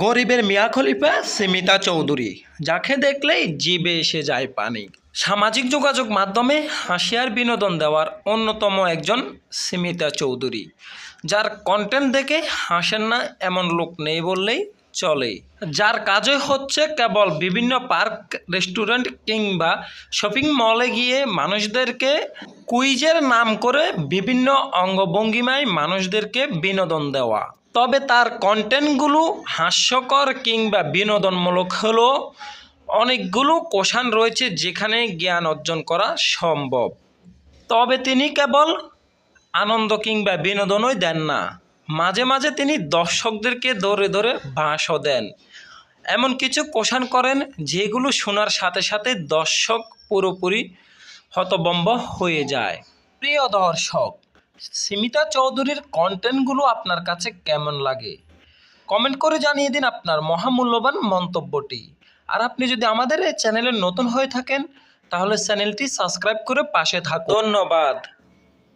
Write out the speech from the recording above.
গরিবের মিয়া খলিফা সিমিতা চৌধুরী, যাকে দেখলেই জিবে এসে যায় পানি। সামাজিক যোগাযোগ মাধ্যমে হাসিয়ার বিনোদন দেওয়ার অন্যতম একজন সিমিতা চৌধুরী, যার কন্টেন্ট দেখে হাসেন না এমন লোক নেই বললেই চলে। যার কাজে হচ্ছে কেবল বিভিন্ন পার্ক, রেস্টুরেন্ট কিংবা শপিং মলে গিয়ে মানুষদেরকে কুইজের নাম করে বিভিন্ন অঙ্গভঙ্গিমায় মানুষদেরকে বিনোদন দেওয়া। তবে তার কন্টেন্টগুলো হাস্যকর কিংবা বিনোদনমূলক হলেও অনেকগুলো কোষান রয়েছে যেখানে জ্ঞান অর্জন করা সম্ভব। তবে তিনি কেবল আনন্দ কিংবা বিনোদনই দেন না, মাঝে মাঝে তিনি দর্শকদেরকে ধরে ধরে বাঁশও দেন। এমন কিছু কোষান করেন যেগুলো শোনার সাথে সাথে দর্শক পুরোপুরি হতবম্ব হয়ে যায়। প্রিয় দর্শক, সীমিতা চৌধুরীর কন্টেন্টগুলো আপনার কাছে কেমন লাগে? কমেন্ট করে জানিয়ে দিন আপনার মহামূল্যবান মন্তব্যটি। আর আপনি যদি আমাদের এই চ্যানেলে নতুন হয়ে থাকেন, তাহলে চ্যানেলটি সাবস্ক্রাইব করে পাশে থাকুন। ধন্যবাদ।